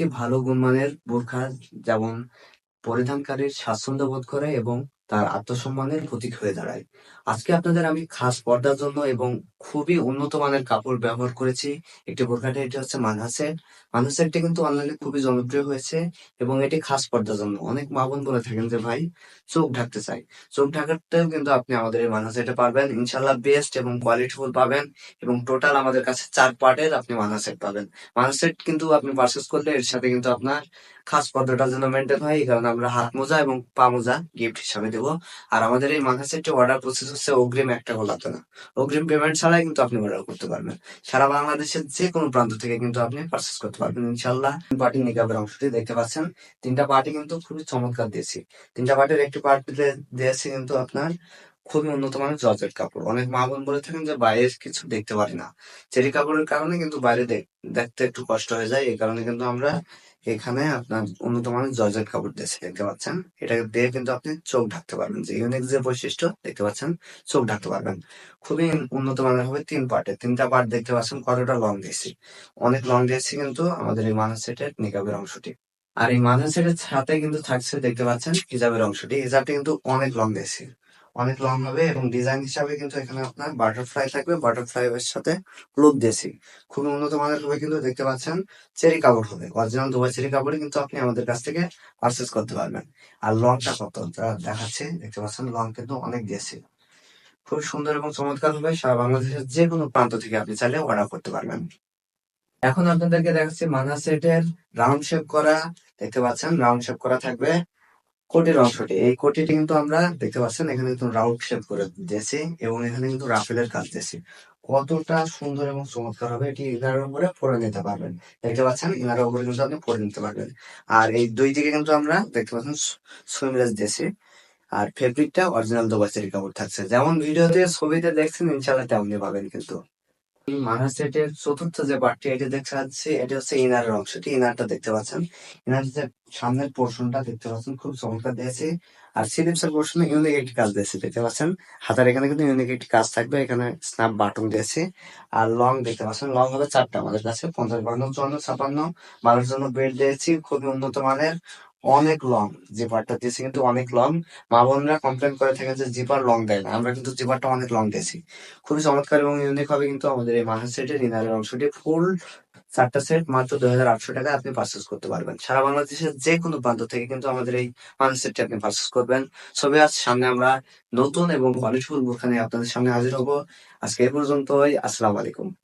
একটি ভালো গুণমানের বোরখা যেমন পরিধানকারীর স্বাচ্ছন্দ্য বোধ করে এবং তার আত্মসম্মানের প্রতীক হয়ে দাঁড়ায়। আজকে আপনাদের আমি খাস পর্দার জন্য এবং খুবই উন্নত মানের কাপড় ব্যবহার করেছি। একটি বোরখাটা, এটি হচ্ছে মানহাসের। মানহাসেরটি কিন্তু অনলাইনে খুবই জনপ্রিয় হয়েছে এবং এটি খাস পর্দার জন্য। অনেক মা বোন বলে থাকেন যে, ভাই, চোখ ঢাকতে চাই। চোখ ঢাকাতেও কিন্তু আপনি আমাদের এই মানহাসেটে পারবেন। ইনশাল্লাহ বেস্ট এবং কোয়ালিটিফুল পাবেন এবং টোটাল আমাদের কাছে চার পার্টের আপনি মানহাসেট পাবেন। মানহাসেট কিন্তু আপনি পারচেস করলে এর সাথে কিন্তু আপনার খাস পর্দাটা যেন মেনটেন হয়। এই কারণে আমরা হাত মোজা এবং পা মোজা গিফট হিসাবে দেব। আর আমাদের এই মাথা সেটটি অর্ডার প্রসেস হচ্ছে অগ্রিম একটা গোলাতে না অগ্রিম পেমেন্ট ছাড়াই কিন্তু আপনি অর্ডার করতে পারবেন। সারা বাংলাদেশের যে কোনো প্রান্ত থেকে কিন্তু আপনি পারচেস করতে পারবেন ইনশাল্লাহ পার্টি নিকাবের অংশটি দেখতে পাচ্ছেন, তিনটা পার্টি কিন্তু খুবই চমৎকার দিয়েছি। তিনটা পার্টির একটি পার্টি দিয়েছি কিন্তু আপনার খুবই উন্নত মানের জর্জেট কাপড়। অনেক মা বোন বলে থাকেন যে, বাইরের কিছু দেখতে পারি না। চেরি কাপড়ের কারণে কিন্তু বাইরে দেখতে একটু কষ্ট হয়ে যায়। এই কারণে কিন্তু আমরা এখানে আপনার উন্নত মানের জর্জেট কাপড় দিয়েছে, দেখতে পাচ্ছেন? এটা দিয়ে কিন্তু আপনি চোখ ঢাকতে পারবেন। যে ইউনিক যে বৈশিষ্ট্য, দেখতে পাচ্ছেন? চোখ ঢাকতে পারবেন। খুবই উন্নত মানের হবে তিন পার্টে তিনটা পার্ট দেখতে পাচ্ছেন কতটা লং দিয়েছি। অনেক লং দিয়েছি কিন্তু আমাদের এই মানব সেটের নিকাবের অংশটি। আর এই মানব সেটের সাথে কিন্তু থাকছে, দেখতে পাচ্ছেন, হিজাবের অংশটি। হিজাবটি কিন্তু অনেক লং দিয়েছি। অনেক লং হবে এবং ডিজাইন হিসাবে কিন্তু এখানে আপনার বাটারফ্লাই থাকবে। বাটারফ্লাই এর সাথে লুপ দিয়েছি। খুবই উন্নত মানের হবে কিন্তু দেখতে পাচ্ছেন চেরি কাপড় হবে। অরিজিনাল দুবাই চেরি কাপড়ে কিন্তু আপনি আমাদের কাছ থেকে পারচেস করতে পারবেন। আর লংটা কত? দেখাচ্ছে, দেখতে পাচ্ছেন লং কিন্তু অনেক দিয়েছি। খুব সুন্দর এবং চমৎকার হবে। সারা বাংলাদেশের যে কোনো প্রান্ত থেকে আপনি চাইলে অর্ডার করতে পারবেন। এখন আপনাদেরকে দেখাচ্ছি মানা সেটের রাউন্ড শেপ করা। দেখতে পাচ্ছেন রাউন্ড শেপ করা থাকবে। কোটির অংশটি। এই কোটিটি কিন্তু আমরা দেখতে পাচ্ছেন, এখানে কিন্তু রাউন্ড শেপ করে দিয়েছি এবং এখানে কিন্তু রাফেলের কাজ দিয়েছি। কতটা সুন্দর এবং চমৎকার হবে এটি ইনারের উপরে পরে নিতে পারবেন। দেখতে পাচ্ছেন, ইনারের উপরে কিন্তু আপনি পরে নিতে পারবেন। আর এই দুই দিকে কিন্তু আমরা দেখতে পাচ্ছেন সুইমলেস দিয়েছি। আর ফেব্রিকটা অরিজিনাল দোবাচেরি কাপড় থাকছে। যেমন ভিডিওতে ছবিতে দেখছেন ইনশাল্লাহ তেমনি পাবেন কিন্তু। মানা সেটের চতুর্থ যে পার্টটি এটি দেখতে পাচ্ছি, এটি হচ্ছে ইনারের অংশটি ইনারটা দেখতে পাচ্ছেন। ইনার যে সামনের পোর্শনটা দেখতে পাচ্ছেন, খুব চমৎকার দিয়েছে। আর সিলিপস এর পোর্শনে ইউনিক একটি কাজ দিয়েছে, দেখতে পাচ্ছেন। হাতার এখানে কিন্তু ইউনিক একটি কাজ থাকবে। এখানে স্ন্যাপ বাটন দিয়েছে। আর লং দেখতে পাচ্ছেন। লং হবে চারটা আমাদের কাছে। পঞ্চাশ বান্ন চুয়ান্ন, ছাপান্ন, বারোর জন্য বেল্ট দিয়েছি। খুবই উন্নত মানের। অনেক লং জিপারটা দিয়েছি কিন্তু অনেক লং মা বোনরা কমপ্লেন করে থাকেন যে জিপার লং দেয় না। আমরা কিন্তু জিপারটা অনেক লং দিয়েছি। খুবই চমৎকার এবং ইউনিক হবে কিন্তু আমাদের এই মাহার সেটের ইনারের অংশটি ফুল চারটা সেট মাত্র দুই হাজার আটশো টাকায় আপনি পারচেস করতে পারবেন। সারা বাংলাদেশের যে কোনো প্রান্ত থেকে কিন্তু আমাদের এই মাহার সেটটি আপনি পারচেস করবেন। ছবি আজ সামনে আমরা নতুন এবং কোয়ালিটিফুল বোরখা নিয়ে আপনাদের সামনে হাজির হব। আজকে এই পর্যন্তই। আসসালামু আলাইকুম।